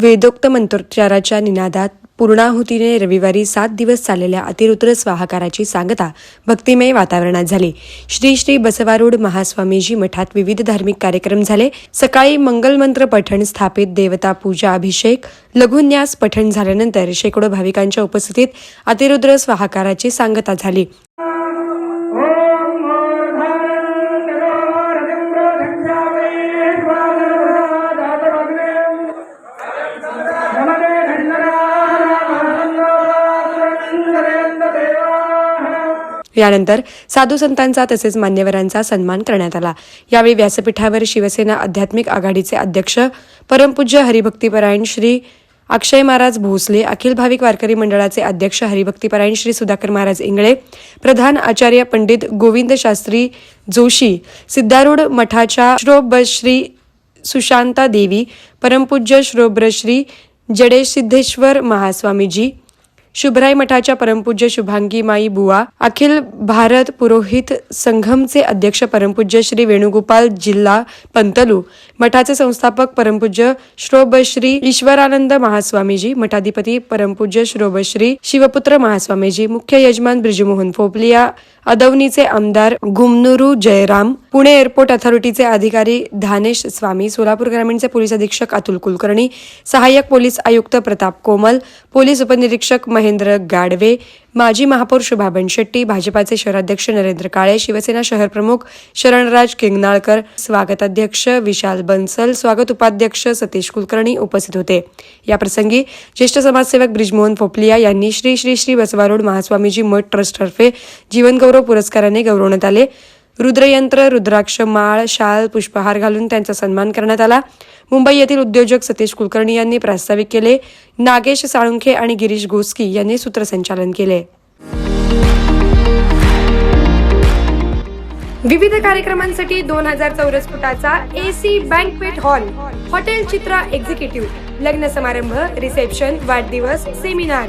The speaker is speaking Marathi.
वेदोक्त मंत्रोच्चाराच्या निनादात पूर्णाहुतीने रविवारी सात दिवस चाललेल्या अतिरुद्र स्वाहाकाराची सांगता भक्तिमय वातावरणात झाली. श्री श्री बसवारूढ महास्वामीजी मठात विविध धार्मिक कार्यक्रम झाले. सकाळी मंगलमंत्र पठण स्थापित देवता पूजा अभिषेक लघुन्यास पठण झाल्यानंतर शेकडो भाविकांच्या उपस्थितीत अतिरुद्र स्वाहाकाराची सांगता झाली. यानंतर साधू संतांचा तसेच मान्यवरांचा सन्मान करण्यात आला. यावेळी व्यासपीठावर शिवसेना आध्यात्मिक आघाडीचे अध्यक्ष परमपूज्य हरिभक्तीपरायण श्री अक्षय महाराज भोसले अखिल भाविक वारकरी मंडळाचे अध्यक्ष हरिभक्तीपरायण श्री सुधाकर महाराज इंगळे प्रधान आचार्य पंडित गोविंद शास्त्री जोशी सिद्धारूढ मठाच्या श्रोबश्री सुशांता देवी परमपूज्य श्रोब्रश्री जडेश सिद्धेश्वर महास्वामीजी शुभराई मठाच्या परमपूज्य शुभांगी माई बुवा अखिल भारत पुरोहित संघमचे अध्यक्ष परमपूज्य श्री वेणुगोपाल जिल्हा पंतलू मठाचे संस्थापक परमपूज्य श्रोबश्री ईश्वरानंद महास्वामीजी मठाधिपती परमपूज्य श्रोबश्री शिवपुत्र महास्वामीजी मुख्य यजमान ब्रिजमोहन फोपलिया अदवनीचे आमदार गुमनुरू जयराम पुणे एअरपोर्ट अथॉरिटीचे अधिकारी धानेश स्वामी सोलापूर ग्रामीणचे पोलीस अधीक्षक अतुल कुलकर्णी सहाय्यक पोलीस आयुक्त प्रताप कोमल पोलीस उपनिरीक्षक महेंद्र गाडवे माजी महापौर शोभा बनशेट्टी भाजपाचे शहराध्यक्ष नरेंद्र काळे शिवसेना शहर प्रमुख शरणराज किंगनाळकर स्वागताध्यक्ष विशाल बन्सल स्वागत उपाध्यक्ष सतीश कुलकर्णी उपस्थित होते. या प्रसंगी ज्येष्ठ समाजसेवक ब्रिजमोहन फोपलिया यांनी श्री श्री श्री बसवारोड महास्वामीजी मठ ट्रस्टतर्फे जीवनगौरव पुरस्काराने गौरवण्यात आले. रुद्रयंत्र रुद्राक्ष माळ शाल पुष्पहार घालून त्यांचा सन्मान करण्यात आला. मुंबई येथील उद्योजक सतीश कुलकर्णी यांनी प्रास्ताविक केले. नागेश साळुंखे आणि गिरीश गोस्की यांनी सूत्रसंचालन केले. विविध कार्यक्रमांसाठी दोन हजार चौरस फुटाचा AC banquet hall hotel Chitra executive लग्न समारंभ रिसेप्शन वाढदिवस सेमिनार